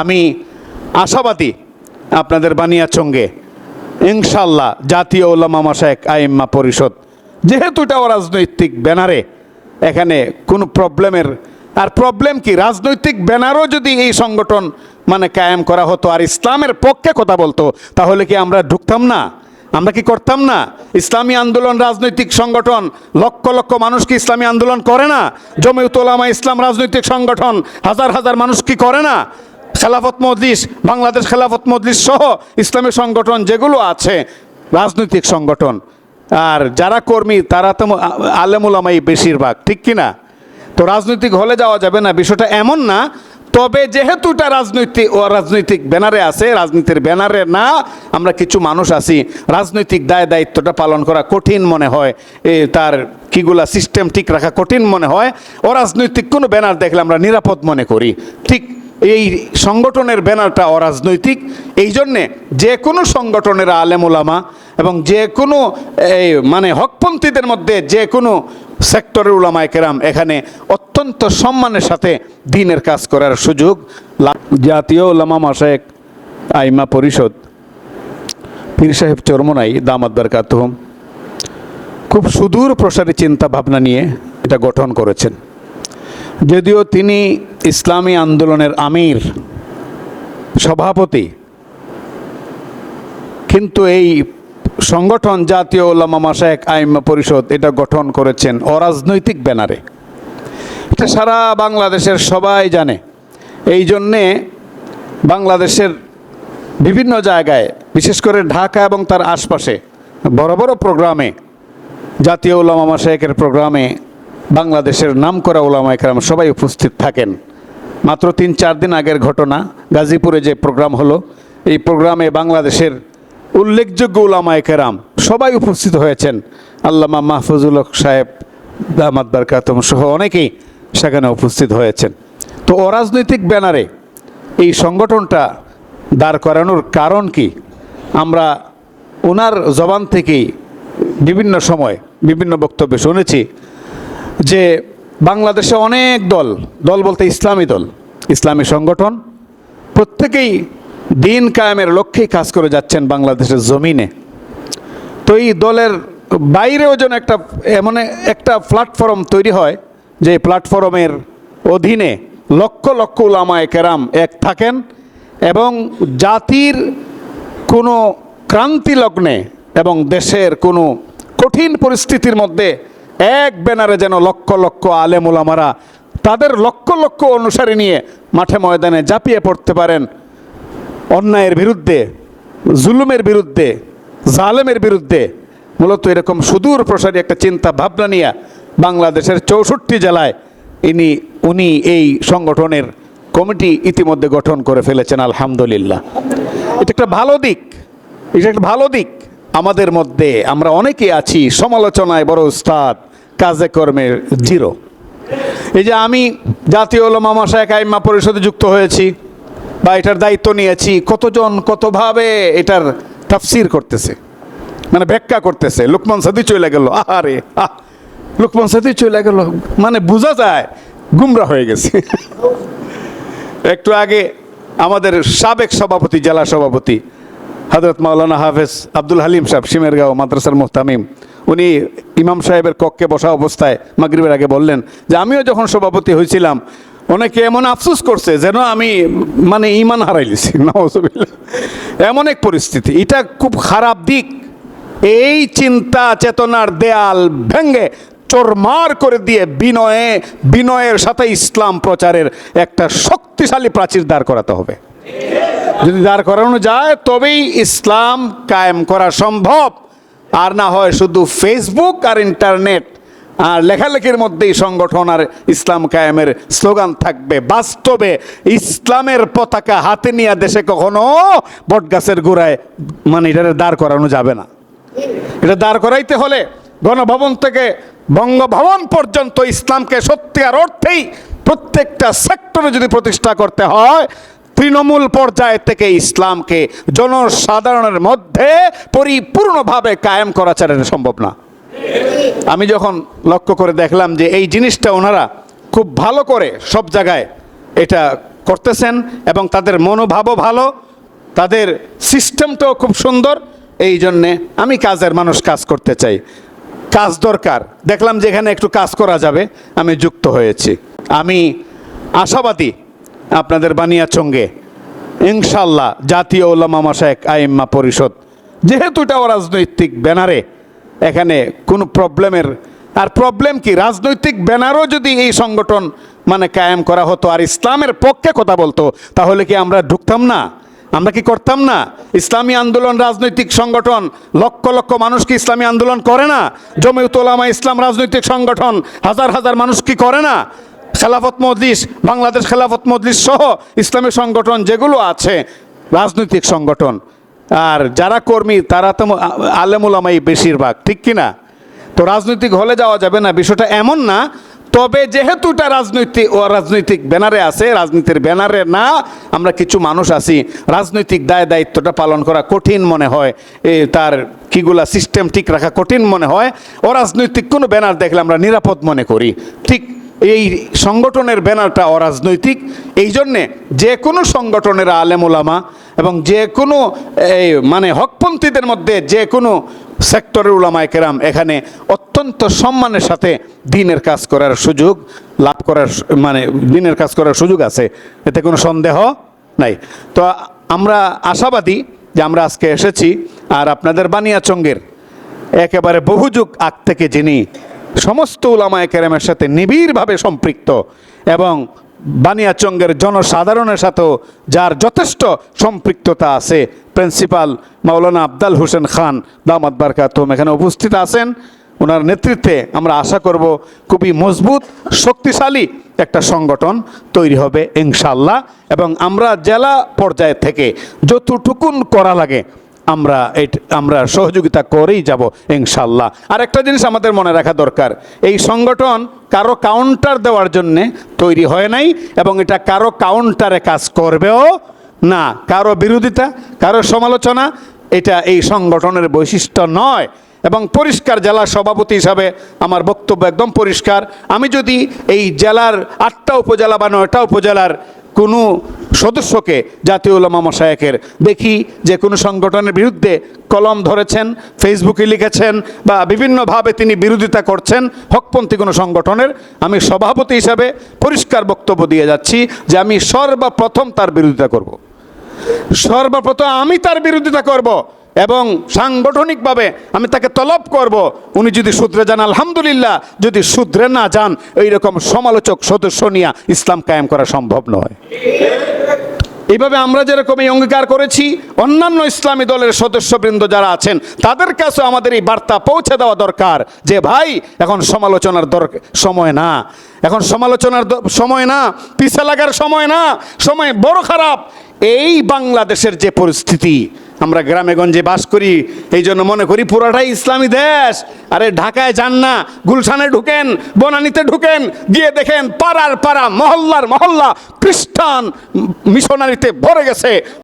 আমি আশাবাদী আপনাদের বানিয়াচঙ্গে। ইনশাল্লাহ জাতীয় ওলামা মাসায়েক আইম্মা পরিষদ, যেহেতু এটা রাজনৈতিক ব্যানারে, এখানে কোনো প্রবলেমের আর প্রবলেম কি? রাজনৈতিক ব্যানারও যদি এই সংগঠন মানে কায়েম করা হতো আর ইসলামের পক্ষে কথা বলতো, তাহলে কি আমরা ঢুকতাম না? আমরা কি করতাম না? ইসলামী আন্দোলন রাজনৈতিক সংগঠন, লক্ষ লক্ষ মানুষ কি ইসলামী আন্দোলন করে না? জমিউত ওলামা ইসলাম রাজনৈতিক সংগঠন, হাজার হাজার মানুষ কি করে না? খেলাফত মজলিস, বাংলাদেশ খেলাফত মজলিস সহ ইসলামী সংগঠন যেগুলো আছে, রাজনৈতিক সংগঠন। আর যারা কর্মী, তারা তো আলেমুলামাই বেশিরভাগ, ঠিক কি না তো রাজনৈতিক হলে যাওয়া যাবে না, বিষয়টা এমন না। তবে যেহেতু এটা রাজনৈতিক, ও রাজনৈতিক ব্যানারে আছে, রাজনীতির ব্যানারে না, আমরা কিছু মানুষ আছি, রাজনৈতিক দায় দায়িত্বটা পালন করা কঠিন মনে হয়। এ তার কিগুলা সিস্টেম ঠিক রাখা কঠিন মনে হয়। ও রাজনৈতিক কোনো ব্যানার দেখলে আমরা নিরাপদ মনে করি, ঠিক এই সংগঠনের ব্যানারটা অরাজনৈতিক। এই জন্যে যে কোনো সংগঠনের আলেম ওলামা এবং যে কোনো, এই মানে হকপন্থীদের মধ্যে যে কোনো সেক্টরের উলামায় কেরাম এখানে অত্যন্ত সম্মানের সাথে দিনের কাজ করার সুযোগ জাতীয় ওলামা মাসায়েক আইমা পরিষদ, পীর সাহেব চরমনাই দামাদ বারকাতহম খুব সুদূর প্রসারী চিন্তা ভাবনা নিয়ে এটা গঠন করেছেন। যদিও তিনি ইসলামী আন্দোলনের আমির, সভাপতি। কিন্তু এই সংগঠন জাতীয় ওলামা মাসায়েক আইমা পরিষদ এটা গঠন করেছেন অরাজনৈতিক ব্যানারে। এটা সারা বাংলাদেশের সবাই জানে। এই জন্যে বাংলাদেশের বিভিন্ন জায়গায়, বিশেষ করে ঢাকা এবং তার আশপাশে, বড় বড় প্রোগ্রামে, জাতীয় ওলামা মাসায়েকের প্রোগ্রামে বাংলাদেশের নামকরা ওলামা একরাম সবাই উপস্থিত থাকেন। মাত্র তিন, চার দিন আগের ঘটনা, গাজীপুরে যে প্রোগ্রাম হলো, এই প্রোগ্রামে বাংলাদেশের উল্লেখযোগ্য ওলামা একরাম সবাই উপস্থিত হয়েছেন। আল্লামা মাহফুজুল হক সাহেব দামাদ বারকাতম সহ অনেকেই সেখানে উপস্থিত হয়েছেন। তো অরাজনৈতিক ব্যানারে এই সংগঠনটা দাঁড় করানোর কারণ কি? আমরা ওনার জবান থেকেই বিভিন্ন সময় বিভিন্ন বক্তব্যে শুনেছি যে বাংলাদেশে অনেক দল দল বলতে ইসলামী দল, ইসলামী সংগঠন, প্রত্যেকেই দিন কায়েমের লক্ষ্যেই কাজ করে যাচ্ছেন বাংলাদেশের জমিনে। তো এই দলের বাইরেও যেন একটা, এমন একটা প্ল্যাটফর্ম তৈরি হয়, যে প্ল্যাটফর্মের অধীনে লক্ষ লক্ষ উলামায়ে কেরাম এক থাকেন এবং জাতির কোনো ক্রান্তি লগ্নে এবং দেশের কোনো কঠিন পরিস্থিতির মধ্যে এক ব্যানারে যেন লক্ষ লক্ষ আলেম ওলামারা তাদের লক্ষ লক্ষ অনুসারী নিয়ে মাঠে ময়দানে ঝাঁপিয়ে পড়তে পারেন। অন্যায়ের বিরুদ্ধে, জুলুমের বিরুদ্ধে, জালেমের বিরুদ্ধে মূলত এরকম সুদূর প্রসারী একটা চিন্তা ভাবনা নিয়ে বাংলাদেশের চৌষট্টি জেলায় ইনি, উনি এই সংগঠনের কমিটি ইতিমধ্যে গঠন করে ফেলেছেন, আলহামদুলিল্লাহ। এটা একটা ভালো দিক, এটা একটা ভালো দিক। আমাদের মধ্যে আমরা অনেকে আছি, সমালোচনায় বড় উস্তাদ কাজে কর্মে জিরো। এই যে আমি জাতীয় ওলমা মাসায় আইম্মা পরিষদে যুক্ত হয়েছি, বা এটার দায়িত্ব নিয়েছি, কতজন কতভাবে এটার তাফসির করতেছে মানে ব্যাখ্যা করতেছে। লুকমান সাদি চলে গেল, আহারে, আহ, লুকমান সাদি চলে গেল মানে বোঝা যায় গুমরা হয়ে গেছে। একটু আগে আমাদের সাবেক সভাপতি, জেলা সভাপতি হজরত মাওলানা হাফেজ আব্দুল হালিম সাহেব, সিমেরগাঁও মাদ্রাসার মোহতামিম উনি ইমাম সাহেবের কক্ষে বসা অবস্থায় মাগরিবের আগে বললেন যে, আমিও যখন সভাপতি হয়েছিলাম, অনেকে এমন আফসুস করছে যেন আমি মানে ইমান হারাইলিছি। নওয়াজবিল্লাহ এমন এক পরিস্থিতি। এটা খুব খারাপ দিক। এই চিন্তা চেতনার দেয়াল ভেঙ্গে চোরমার করে দিয়ে বিনয়ে, বিনয়ের সাথে ইসলাম প্রচারের একটা শক্তিশালী প্রাচীর দাঁড় করাতে হবে। যদি দাঁড় করানো যায়, তবেই ইসলাম কায়েম করা সম্ভব। আর না হয় শুধু ফেসবুক আর ইন্টারনেট আর লেখালেখির মধ্যেই সংগঠন আর ইসলাম কায়েমের স্লোগান থাকবে। বাস্তবে ইসলামের পতাকা হাতে নিয়ে দেশে কখনো বটগাছের গোড়ায় মানে এটা দাঁড় করানো যাবে না। এটা দাঁড় করাইতে হলে গণভবন থেকে বঙ্গভবন পর্যন্ত ইসলামকে সত্যি আর অর্থেই প্রত্যেকটা সেক্টরে যদি প্রতিষ্ঠা করতে হয় তৃণমূল পর্যায় থেকে ইসলামকে জনসাধারণের মধ্যে পরিপূর্ণভাবে কায়েম করা ছাড়া সম্ভব না। আমি যখন লক্ষ্য করে দেখলাম যে এই জিনিসটা ওনারা খুব ভালো করে সব জায়গায় এটা করতেছেন এবং তাদের মনোভাবও ভালো, তাদের সিস্টেমটাও খুব সুন্দর, এই জন্যে আমি কাজের মানুষ কাজ করতে চাই। কাজ দরকার। দেখলাম যে এখানে একটু কাজ করা যাবে, আমি যুক্ত হয়েছি। আমি আশাবাদী আপনাদের বানিয়া বানিয়াচঙ্গে। ইনশাল্লাহ জাতীয় ওলামা মাসায়েক আইম্মা পরিষদ, যেহেতু এটা রাজনৈতিক ব্যানারে, এখানে কোনো প্রবলেমের, আর প্রবলেম কি, রাজনৈতিক ব্যানারও যদি এই সংগঠন মানে কায়েম করা হতো আর ইসলামের পক্ষে কথা বলতো, তাহলে কি আমরা ঢুকতাম না? আমরা কি করতাম না? ইসলামী আন্দোলন রাজনৈতিক সংগঠন, লক্ষ লক্ষ মানুষ কি ইসলামী আন্দোলন করে না? জমিউত ওলামা ইসলাম রাজনৈতিক সংগঠন, হাজার হাজার মানুষ কি করে না? খেলাফত মজলিস, বাংলাদেশ খেলাফত মজলিস সহ ইসলামী সংগঠন যেগুলো আছে, রাজনৈতিক সংগঠন। আর যারা কর্মী, তারা তো আলেমুলামাই বেশিরভাগ, ঠিক কি না তো রাজনৈতিক হলে যাওয়া যাবে না, বিষয়টা এমন না। তবে যেহেতু এটা রাজনৈতিক, ও রাজনৈতিক ব্যানারে আছে, রাজনীতির ব্যানারে না, আমরা কিছু মানুষ আছি, রাজনৈতিক দায় দায়িত্বটা পালন করা কঠিন মনে হয়। এ তার কিগুলা সিস্টেম ঠিক রাখা কঠিন মনে হয়। ও রাজনৈতিক কোনো ব্যানার দেখলে আমরা নিরাপদ মনে করি, ঠিক এই সংগঠনের ব্যানারটা অরাজনৈতিক। এই জন্যে যে কোনো সংগঠনের আলেম ওলামা এবং যে কোনো, এই মানে হকপন্থীদের মধ্যে যে কোনো সেক্টরের উলামায় কেরাম এখানে অত্যন্ত সম্মানের সাথে দিনের কাজ করার সুযোগ লাভ করার মানে দিনের কাজ করার সুযোগ আছে। এতে কোনো সন্দেহ নাই। তো আমরা আশাবাদী যে আমরা আজকে এসেছি আর আপনাদের বানিয়াচঙ্গের একেবারে বহুযুগ আগ থেকে যিনি সমস্ত উলামায় কেরামের সাথে নিবিড়ভাবে সম্পৃক্ত এবং বানিয়াচঙ্গের জনসাধারণের সাথেও যার যথেষ্ট সম্পৃক্ততা আছে প্রিন্সিপাল মাওলানা আবদাল হোসেন খান দামাত বারকাতুম এখানে উপস্থিত আছেন। ওনার নেতৃত্বে আমরা আশা করব খুবই মজবুত, শক্তিশালী একটা সংগঠন তৈরি হবে ইনশাল্লাহ এবং আমরা জেলা পর্যায় থেকে যতটুকুন করা লাগে আমরা আমরা সহযোগিতা করেই যাব ইনশাল্লাহ। আর একটা জিনিস আমাদের মনে রাখা দরকার, এই সংগঠন কারও কাউন্টার দেওয়ার জন্যে তৈরি হয় নাই এবং এটা কারও কাউন্টারে কাজ করবেও না। কারও বিরোধিতা, কারও সমালোচনা, এটা এই সংগঠনের বৈশিষ্ট্য নয়। এবং পরিষ্কার জেলার সভাপতি হিসাবে আমার বক্তব্য একদম পরিষ্কার। আমি যদি এই জেলার আটটা উপজেলা বা নয়টা উপজেলার কোনো সদস্যকে জাতীয় উলামা মশায়েকের। দেখি যে কোনো সংগঠনের বিরুদ্ধে কলম ধরেছেন, ফেসবুকে লিখেছেন বা বিভিন্নভাবে তিনি বিরোধিতা করছেন হকপন্থী কোনো সংগঠনের। আমি সভাপতি হিসাবে পরিষ্কার বক্তব্য দিয়ে যাচ্ছি যে আমি সর্বপ্রথম তার বিরোধিতা করব। সর্বপ্রথম আমি তার বিরোধিতা করব। এবং সাংগঠনিকভাবে আমি তাকে তলব করব। উনি যদি সূত্রে যান, আলহামদুলিল্লাহ। যদি সূত্রে না যান, এইরকম সমালোচক সদস্য নিয়ে ইসলাম কায়েম করা সম্ভব নয়। এইভাবে আমরা যেরকম এই অঙ্গীকার করেছি, অন্যান্য ইসলামী দলের সদস্যবৃন্দ যারা আছেন, তাদের কাছে আমাদের এই বার্তা পৌঁছে দেওয়া দরকার যে, ভাই, এখন সমালোচনার দর, সময় না। এখন সমালোচনার সময় না। পিছে লাগার সময় না। সময় বড় খারাপ। এই বাংলাদেশের যে পরিস্থিতি আমরা গ্রামে গঞ্জে বাস করি, এই জন্য মনে করি পুরাটাই ইসলামী দেশ। আরে ঢাকায় যান না, গুলশানে ঢুকেন, বনানিতে ঢুকেন, গিয়ে দেখেন পাড়ার পাড়া, মহল্লার মহল্লা খ্রিস্টান মিশনারিতে ভরে গেছে।